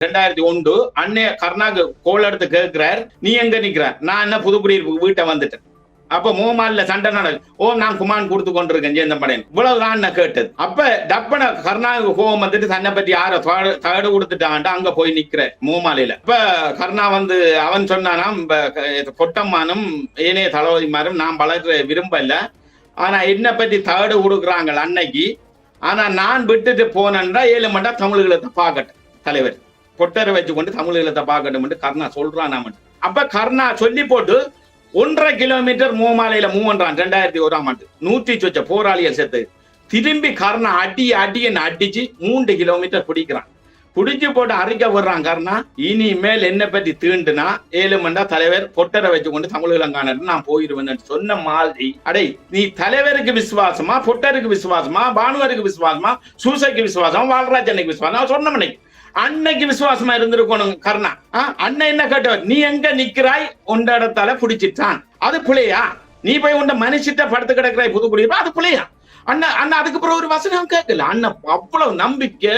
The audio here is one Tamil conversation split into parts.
ரெண்டாயிரத்தி ஒன்று அன்னைய கருணாக்கு கோல் எடுத்து கேட்கிறார் நீ எங்க நிக்கிற? நான் என்ன புதுக்குடியிருப்பு வீட்டை வந்துட்டேன். அப்ப மூமால்ல சண்டை நட ஓ நான் குமான் கொடுத்து கொண்டிருக்கேன் சேந்தம்படையன் இவ்வளவுதான் நான் கேட்டது. அப்ப டப்பன கருணாவுக்கு கோவம் வந்துட்டு தன்னை பத்தி யார தகடு- தகடு கொடுத்துட்டான்ட்டு அங்க போய் நிக்கிற மூமாலையில இப்ப கருணா வந்து அவன் சொன்னானாம் கொட்டம்மானும் ஏனைய தளபதிமாரும் நான் வளர்ற விரும்பல. ஆனா என்ன பத்தி தகடு கொடுக்குறாங்க அன்னைக்கு. ஆனா நான் விட்டுட்டு போனேன்டா ஏழு மண்டா தமிழ்களத்தை பார்க்கட்டும் தலைவர். பொட்டரை வச்சு கொண்டு தமிழகத்தை பார்க்கணும் கர்ணா சொல்றான் நாம அப்ப கர்ணா சொல்லி போட்டு ஒன்றரை கிலோமீட்டர் மூமாலையில மூவன்றான் ரெண்டாயிரத்தி ஓராம் ஆண்டு. நூத்தி சொச்ச போராளிகள் செத்து. திரும்பி கர்ணா அடி அடின்னு அடிச்சு மூன்று கிலோமீட்டர் பிடிக்கிறான். பிடிச்சு போட்டு அறிக்கை விடுறான் கர்ணா. இனிமேல் என்ன பத்தி தீண்டுனா ஏழு மண்டா தலைவர் பொட்டரை வச்சு கொண்டு தமிழகங்கானு நான் போயிருவேன் சொன்ன மாதிரி. அடே நீ தலைவருக்கு விசுவாசமா பொட்டருக்கு விசுவாசமா பானுவருக்கு விசுவாசமா சூசைக்கு விசுவாசமா வால்ராஜனுக்கு விசுவாசம் நான் அன்னைக்கு விசுவாசமா இருந்திருக்கணும் கர்ணா. அண்ணன் என்ன கேட்டவர்? நீ எங்க நிக்கிறாய்? உண்ட இடத்தால அது புள்ளையா நீ போய் உண்ட மனுஷிட்ட படுத்து கிடக்கிறாய் புதுக்குடியிருப்பா அது புள்ளையா அண்ணன் அண்ணா அதுக்கு பிறகு ஒரு வசனம் கேட்கல. அண்ணன் அவ்வளவு நம்பிக்கை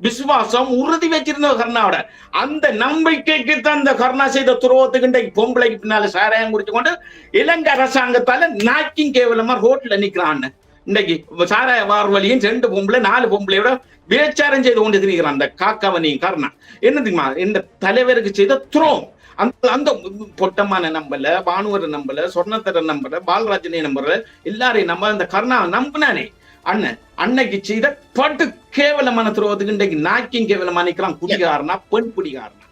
விசுவாசம் உறுதி வச்சிருந்த கர்ணாவோட. அந்த நம்பிக்கைக்கு தான் அந்த கர்ணா செய்த துரோகத்துக்கு இன்றைக்கு பொம்பளைக்கு பின்னால சாராயம் குடிச்சு கொண்டு இலங்கை அரசாங்கத்தால நாக்கிங் கேவலமா ரோட்ல நிக்கிறான் அண்ணன். இன்னைக்கு சாராய வார்வலியும் ரெண்டு பொம்பளை நாலு பொம்பளையோட விபச்சாரம் செய்து கொண்டு திரிகிறான் அந்த காக்கவனியும் காரணம். என்ன தெரியுமா? இந்த தலைவருக்கு செய்த துரோம் அந்த அந்த பொட்டமான நம்பல பானுவரை நம்பல சொர்ணத்தரை நம்பல பாலராஜனை நம்பல எல்லாரையும் நம்ப அந்த கருணா நம்பினானே. அண்ணன் அன்னைக்கு செய்த பட்டு கேவலமான துரோகத்துக்கு இன்றைக்கு நாக்கிங் கேவலமா நிக்கிறான். குடிகாரனா பெண் குடிகாரனா?